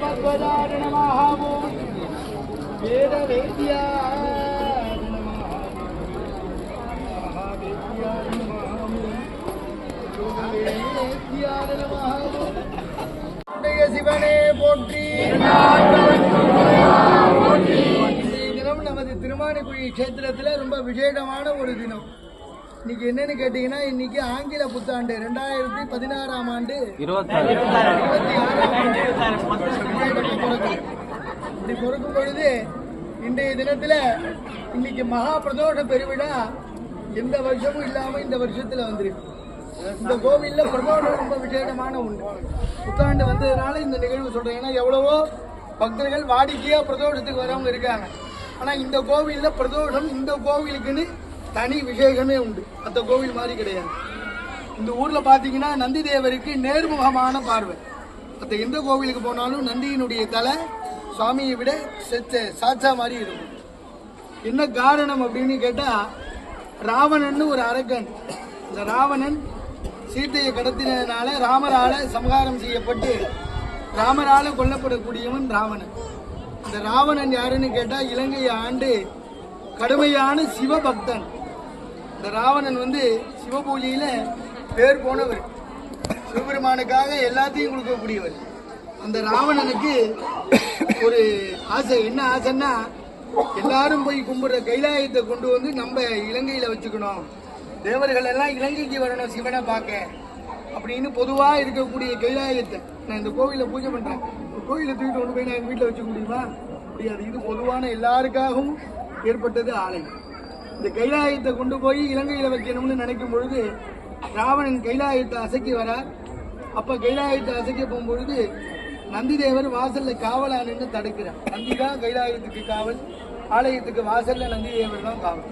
महावेद्याय नमः योगवेद्याय नमः உடைய சிவனே போற்றி இன்றைய தினம் நமது திருமானக்குழி கஷேத்திரத்தில் ரொம்ப விசேஷமான ஒரு தினம் இன்னைக்கு என்னன்னு கேட்டீங்கன்னா இன்னைக்கு ஆங்கில புத்தாண்டு ரெண்டாயிரத்தி பதினாறாம் ஆண்டு. இருபத்தி ஆறாம். இப்படி பிறக்கும் பொழுது இன்றைய தினத்துல இன்னைக்கு மகா பிரதோஷ பெருவிழா எந்த வருஷமும் இல்லாம இந்த வருஷத்துல வந்திருக்கு. இந்த கோவில்ல பிரதோஷம் ரொம்ப விசேஷமான ஒன்று புத்தாண்டு வந்ததுனால இந்த நிகழ்வு சொல்றேன். ஏன்னா எவ்வளவோ பக்தர்கள் வாடிக்கையா பிரதோஷத்துக்கு வரவங்க இருக்காங்க. ஆனா இந்த கோவில்ல பிரதோஷம் இந்த கோவிலுக்குன்னு தனி விசேஷமே உண்டு. மற்ற கோவில் மாதிரி கிடையாது. இந்த ஊர்ல பாத்தீங்கன்னா நந்தி தேவருக்கு நேர்முகமான பார்வை. மற்ற எந்த கோவிலுக்கு போனாலும் நந்தியினுடைய தலை சுவாமியை விட செச்ச சாச்சா மாதிரி இருக்கும். என்ன காரணம் அப்படின்னு கேட்டா ராவணன் ஒரு அரக்கன். இந்த ராவணன் சீத்தையை கடத்தினதுனால ராமரால சம்ஹாரம் செய்யப்பட்டு ராமரால கொல்லப்படக்கூடியவன் ராவணன். இந்த ராவணன் யாருன்னு கேட்டா இலங்கையை ஆண்டு கடுமையான சிவபக்தன். இந்த ராவணன் வந்து சிவபூஜையில பேர் போனவர். சிவபெருமானுக்காக எல்லாத்தையும் கொடுக்கக்கூடியவர். அந்த ராவணனுக்கு ஒரு ஆசை. என்ன ஆசைன்னா எல்லாரும் போய் கும்பிடுற கைலாயத்தை கொண்டு வந்து நம்ம இலங்கையில் வச்சுக்கணும். தேவர்கள் எல்லாம் இலங்கைக்கு வரணும் சிவனை பார்க்க. அப்படின்னு பொதுவாக இருக்கக்கூடிய கைலாயத்தை. நான் இந்த கோவிலில் பூஜை பண்ணுறேன் ஒரு கோயிலை தூக்கிட்டு கொண்டு போய் நான் எங்கள் வீட்டில் வச்சுக்க முடியுமா? முடியாது. இது பொதுவான எல்லாருக்காகவும் ஏற்பட்டது ஆலயம். இந்த கைலாயத்தை கொண்டு போய் இலங்கையில வைக்கணும்னு நினைக்கும் பொழுது ராவணன் கைலாயத்தை அசைக்கி வரார். அப்ப கைலாயத்தை அசைக்க போகும்பொழுது நந்திதேவர் வாசல்ல காவலா நின்று தடுக்கிறார். நந்தி தான் கைலாயத்துக்கு காவல் ஆலயத்துக்கு வாசல்ல நந்திதேவர் தான் காவல்.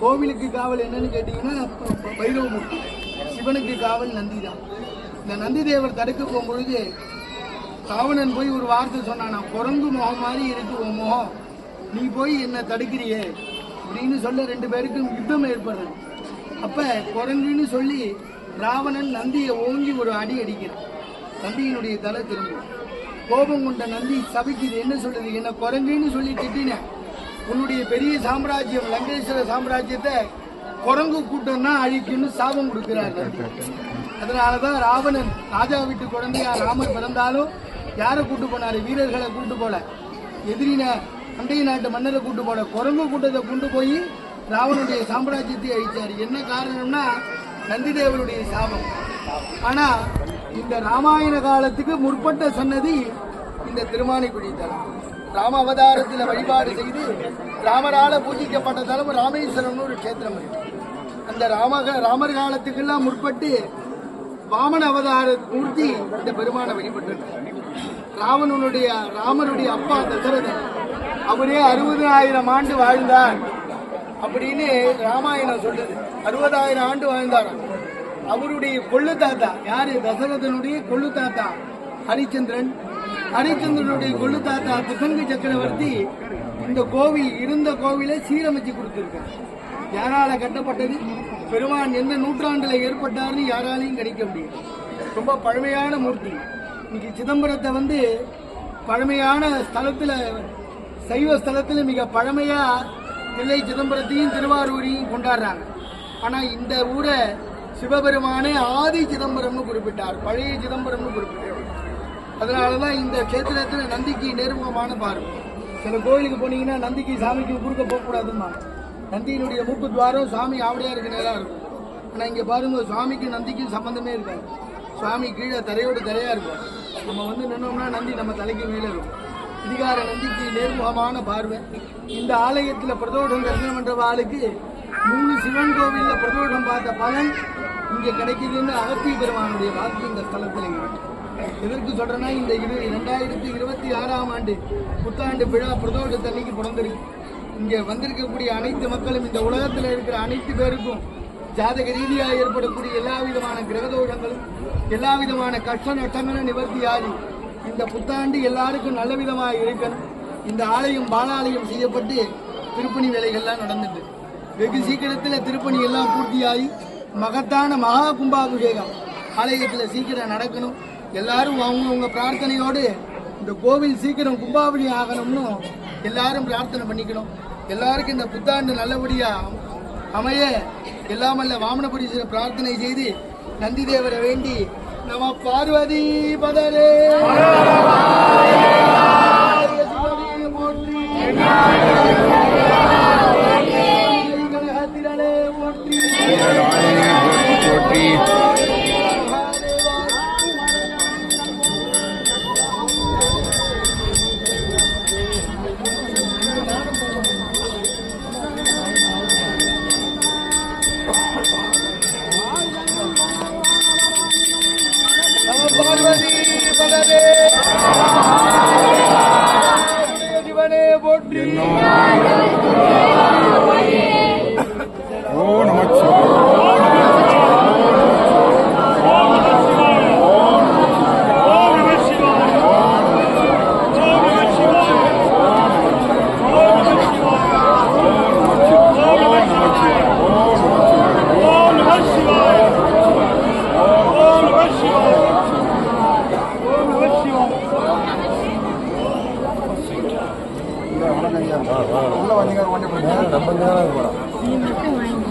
கோவிலுக்கு காவல் என்னன்னு கேட்டீங்கன்னா பைரவமூர்த்தி. சிவனுக்கு காவல் நந்தி தான் இந்த நந்திதேவர் தடுக்க போகும்பொழுது ராவணன் போய் ஒரு வார்த்தை சொன்னான் குரங்கு முகம் மாதிரி இருக்கு உன் முகம். நீ போய் என்ன தடுக்கிறியே. அப்படின்னு சொல்ல ரெண்டு பேருக்கும் யுத்தம் ஏற்படுறது அப்ப குரங்குன்னு சொல்லி ராவணன் நந்தியை ஓங்கி ஒரு அடி அடிக்கிறான். நந்தியினுடைய தலை திரும்பும். கோபம் கொண்ட நந்தி சபிக்குது என்ன சொல்லுது என்ன குரங்குன்னு சொல்லி திட்டினேன் உன்னுடைய பெரிய சாம்ராஜ்யம் லங்கேஸ்வர சாம்ராஜ்யத்தை குரங்கு கூட்டம் தான் அழிக்கும்னு சாபம் கொடுக்கிறார் நந்தி அதனாலதான் ராவணன் ராஜா வீட்டு குழந்தையா ராமர் பிறந்தாலும் யாரை கூட்டு போனாரு? வீரர்களை கூட்டு போல. எதிரின அண்டை நாட்டு மன்னரை கூட்டு போல குரங்கு கூட்டத்தை கொண்டு போய் ராவனுடைய சாம்ராஜ்யத்தை அழிச்சார். என்ன காரணம்னா நந்திதேவனுடைய சாபம். ஆனா இந்த ராமாயண காலத்துக்கு முற்பட்ட சன்னதி இந்த திருமானைக்குடி தலம். ராம அவதாரத்தில் வழிபாடு செய்து ராமரால பூஜிக்கப்பட்டதாலும் ராமேஸ்வரம்னு ஒரு கஷேத்திரம் இருக்கு. அந்த ராமக ராமர் காலத்துக்கெல்லாம் முற்பட்டு வாமன அவதார மூர்த்தி இந்த பெருமானை வழிபட்டு ராவணனுடைய ராமனுடைய அப்பா தசரதன் அவரே அறுபதாயிரம் ஆண்டு வாழ்ந்தார் அப்படின்னு ராமாயணம் சொல்லுது. அறுபதாயிரம் ஆண்டு வாழ்ந்தார். அவருடைய கொள்ளு தாத்தா யாரு? தசரதனுடைய கொள்ளு தாத்தா ஹரிச்சந்திரன். ஹரிச்சந்திரனுடைய கொள்ளு தாத்தா திசங்கு சக்கரவர்த்தி இந்த கோவில் இருந்த கோவிலை சீரமைச்சு கொடுத்திருக்காரு. யாரால கட்டப்பட்டது? பெருமான் எந்த நூற்றாண்டுல ஏற்பட்டார்னு யாராலையும் கணிக்க முடியும் ரொம்ப பழமையான மூர்த்தி. இன்னைக்கு சிதம்பரத்தை வந்து பழமையான ஸ்தலத்துல சைவ ஸ்தலத்தில் மிக பழமையா தில்லை சிதம்பரத்தையும் திருவாரூரையும் கொண்டாடுறாங்க. ஆனா இந்த ஊரை சிவபெருமானே ஆதி சிதம்பரம்னு குறிப்பிட்டார் பழைய சிதம்பரம்னு குறிப்பிட்டார். அதனாலதான் இந்த கஷேத்திரத்துல நந்திக்கு நேர்முகமான பார்வை. சில கோயிலுக்கு போனீங்கன்னா நந்திக்கு சாமிக்கு குறுக்க போகக்கூடாதுமா நந்தியினுடைய மூக்கு துவாரம் சாமி ஆவடியா இருக்க நேரம் இருக்கும். ஆனா இங்க பாருங்க சுவாமிக்கு நந்திக்கும் சம்பந்தமே இருக்காது. சுவாமி கீழே தரையோடு தரையா இருக்கும். நம்ம வந்து நின்னோம்னா நந்தி நம்ம தலைக்கு மேலே இருக்கும். அதிகார நந்திக்கு நேர்முகமான பார்வை. இந்த ஆலயத்தில் பிரதோடம் தரிசனம் பண்ற ஆளுக்கு மூணு சிவன் கோவிலில் பிரதோடம் பார்த்த பலன் இங்கே கிடைக்குதுன்னு அகத்திய பெருமானுடைய வாக்கு இந்த ஸ்தலத்தில் எதற்கு சொல்றேன்னா இந்த இரு ரெண்டாயிரத்தி இருபத்தி ஆறாம் ஆண்டு புத்தாண்டு விழா பிரதோஷத்தன்னைக்கு பிறந்திருக்கு. இங்கே வந்திருக்கக்கூடிய அனைத்து மக்களும் இந்த உலகத்தில் இருக்கிற அனைத்து பேருக்கும் ஜாதக ரீதியாக ஏற்படக்கூடிய எல்லா விதமான கிரகதோஷங்களும் எல்லா விதமான கஷ்ட நட்டங்களும் நிவர்த்தியாகி இந்த புத்தாண்டு எல்லாருக்கும் நல்ல விதமாக இருக்கணும். இந்த ஆலயம் பாலாலயம் செய்யப்பட்டு திருப்பணி வேலைகள்லாம் நடந்துட்டு. வெகு சீக்கிரத்தில் திருப்பணி எல்லாம் பூர்த்தியாகி மகத்தான மகா கும்பாபிஷேகம் ஆலயத்தில் சீக்கிரம் நடக்கணும். எல்லாரும் அவங்கவுங்க பிரார்த்தனையோடு இந்த கோவில் சீக்கிரம் கும்பாபிணி ஆகணும்னு எல்லாரும் பிரார்த்தனை பண்ணிக்கணும். எல்லாருக்கும் இந்த புத்தாண்டு நல்லபடியாக அமைய எல்லாமல்ல வாமனபுரீஸ்வரர் பிரார்த்தனை செய்து நந்தி தேவரை வேண்டி நம பார்வதி பதரே. போற்றி.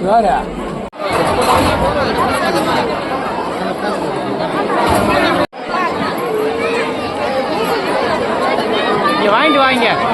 வேற இங்க வாங்கிட்டு வாங்க.